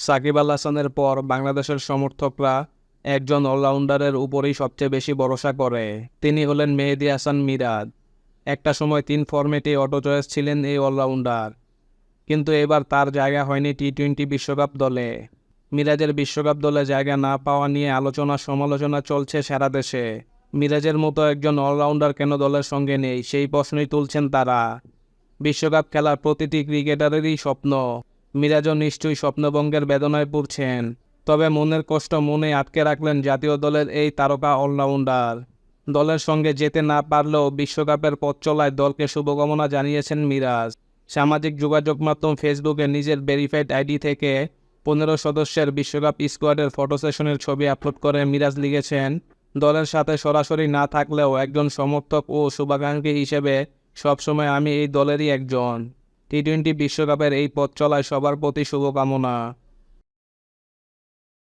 সাকিব আল হাসানের পর বাংলাদেশের সমর্থকরা একজন অলরাউন্ডারের উপরেই সবচেয়ে বেশি ভরসা করে। তিনি হলেন মেহেদি হাসান মিরাজ। একটা সময় তিন ফরম্যাটে অটো চয়েস ছিলেন এই অলরাউন্ডার। কিন্তু এবার তার জায়গা হয়নি টি টোয়েন্টি বিশ্বকাপ দলে। মিরাজের বিশ্বকাপ দলে জায়গা না পাওয়া নিয়ে আলোচনা সমালোচনা চলছে সারা দেশে। মিরাজের মতো একজন অলরাউন্ডার কেন দলের সঙ্গে নেই, সেই প্রশ্নই তুলছেন তারা। বিশ্বকাপ খেলার প্রতিটি ক্রিকেটারেরই স্বপ্ন। মিরাজও নিশ্চয়ই স্বপ্নভঙ্গের বেদনায় পড়ছেন। তবে মনের কষ্ট মনে আটকে রাখলেন জাতীয় দলের এই তারকা অলরাউন্ডার। দলের সঙ্গে যেতে না পারলেও বিশ্বকাপের পথ চলায় দলকে শুভকামনা জানিয়েছেন মিরাজ। সামাজিক যোগাযোগ মাধ্যম ফেসবুকে নিজের ভেরিফাইড আইডি থেকে পনেরো সদস্যের বিশ্বকাপ স্কোয়াডের ফটো সেশনের ছবি আপলোড করে মিরাজ লিখেছেন, দলের সাথে সরাসরি না থাকলেও একজন সমর্থক ও শুভাকাঙ্ক্ষী হিসেবে সবসময় আমি এই দলেরই একজন। টি টোয়েন্টি বিশ্বকাপের এই পথ চলায় সবার প্রতি শুভকামনা।